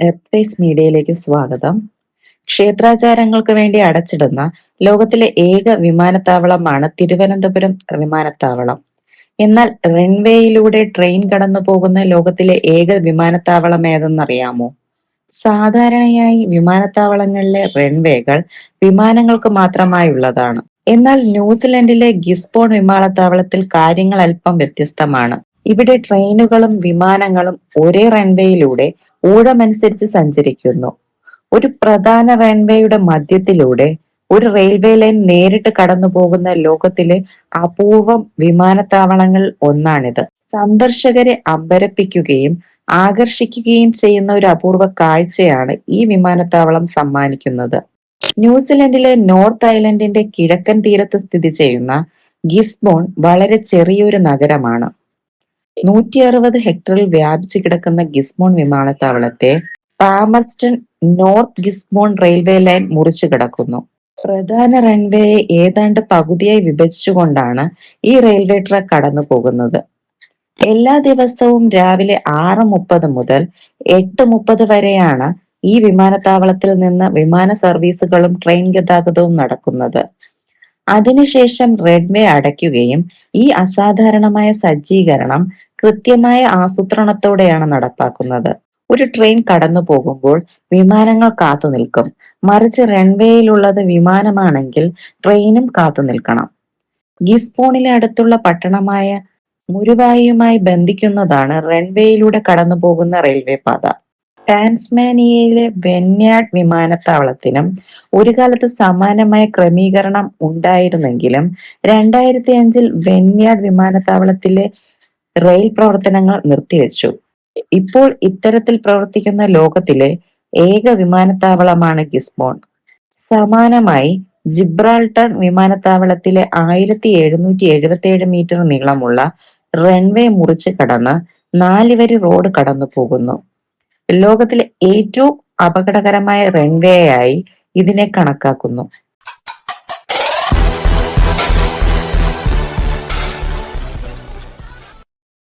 Earth മീഡിയയിലേക്ക് സ്വാഗതം. ക്ഷേത്രാചാരങ്ങൾക്ക് വേണ്ടി അടച്ചിടുന്ന ലോകത്തിലെ ഏക വിമാനത്താവളമാണ് തിരുവനന്തപുരം വിമാനത്താവളം. എന്നാൽ റൺവേയിലൂടെ ട്രെയിൻ കടന്നു പോകുന്ന ലോകത്തിലെ ഏക വിമാനത്താവളം ഏതെന്നറിയാമോ? സാധാരണയായി വിമാനത്താവളങ്ങളിലെ റൺവേകൾ വിമാനങ്ങൾക്ക് മാത്രമായുള്ളതാണ്. എന്നാൽ ന്യൂസിലൻഡിലെ ഗിസ്ബോൺ വിമാനത്താവളത്തിൽ കാര്യങ്ങൾ അല്പം വ്യത്യസ്തമാണ്. ഇവിടെ ട്രെയിനുകളും വിമാനങ്ങളും ഒരേ റൺവേയിലൂടെ ഊഴമനുസരിച്ച് സഞ്ചരിക്കുന്നു. ഒരു പ്രധാന റൺവേയുടെ മധ്യത്തിലൂടെ ഒരു റെയിൽവേ ലൈൻ നേരിട്ട് കടന്നു പോകുന്ന ലോകത്തിലെ അപൂർവം വിമാനത്താവളങ്ങൾ ഒന്നാണിത്. സന്ദർശകരെ അമ്പരപ്പിക്കുകയും ആകർഷിക്കുകയും ചെയ്യുന്ന ഒരു അപൂർവ കാഴ്ചയാണ് ഈ വിമാനത്താവളം സമ്മാനിക്കുന്നത്. ന്യൂസിലൻഡിലെ നോർത്ത് ഐലൻഡിന്റെ കിഴക്കൻ തീരത്ത് സ്ഥിതി ചെയ്യുന്ന ഗിസ്ബോൺ വളരെ ചെറിയൊരു നഗരമാണ്. നൂറ്റി അറുപത് ഹെക്ടറിൽ വ്യാപിച്ചു കിടക്കുന്ന ഗിസ്മോൺ വിമാനത്താവളത്തെ പാമർസ്റ്റൺ നോർത്ത് ഗിസ്മോൺ റെയിൽവേ ലൈൻ മുറിച്ചു കിടക്കുന്നു. പ്രധാന റൺവേയെ ഏതാണ്ട് പകുതിയായി വിഭജിച്ചുകൊണ്ടാണ് ഈ റെയിൽവേ ട്രാക്ക് കടന്നു പോകുന്നത്. എല്ലാ ദിവസവും രാവിലെ ആറ് മുപ്പത് മുതൽ എട്ട് മുപ്പത് വരെയാണ് ഈ വിമാനത്താവളത്തിൽ നിന്ന് വിമാന സർവീസുകളും ട്രെയിൻ ഗതാഗതവും നടക്കുന്നത്. അതിനുശേഷം റെഡ്വേ അടയ്ക്കുകയും ഈ അസാധാരണമായ സജ്ജീകരണം കൃത്യമായ ആസൂത്രണത്തോടെയാണ് നടപ്പാക്കുന്നത്. ഒരു ട്രെയിൻ കടന്നു പോകുമ്പോൾ വിമാനങ്ങൾ കാത്തു നിൽക്കും. മറിച്ച് റൺവേയിലുള്ളത് വിമാനമാണെങ്കിൽ ട്രെയിനും കാത്തു നിൽക്കണം. ഗിസ്പോണിലെ അടുത്തുള്ള പട്ടണമായ മുരുവായുമായി ബന്ധിക്കുന്നതാണ് റൺവേയിലൂടെ കടന്നു പോകുന്ന റെയിൽവേ പാത. ടാൻസ്മാനിയയിലെ ബെന്യാഡ് വിമാനത്താവളത്തിനും ഒരു കാലത്ത് സമാനമായ ക്രമീകരണം ഉണ്ടായിരുന്നെങ്കിലും രണ്ടായിരത്തി അഞ്ചിൽ ബെന്യാഡ് വിമാനത്താവളത്തിലെ റെയിൽ പ്രവർത്തനങ്ങൾ നിർത്തിവെച്ചു. ഇപ്പോൾ ഇത്തരത്തിൽ പ്രവർത്തിക്കുന്ന ലോകത്തിലെ ഏക വിമാനത്താവളമാണ് ഗിസ്ബോൺ. സമാനമായി ജിബ്രാൾട്ടൺ വിമാനത്താവളത്തിലെ ആയിരത്തി എഴുന്നൂറ്റി എഴുപത്തി ഏഴ് മീറ്റർ നീളമുള്ള റൺവേ മുറിച്ച് കടന്ന് നാലുവരി റോഡ് കടന്നു പോകുന്നു ലോകത്തിലെ ഏറ്റവും അപകടകരമായ റൺവേ ആയി ഇതിനെ കണക്കാക്കുന്നു.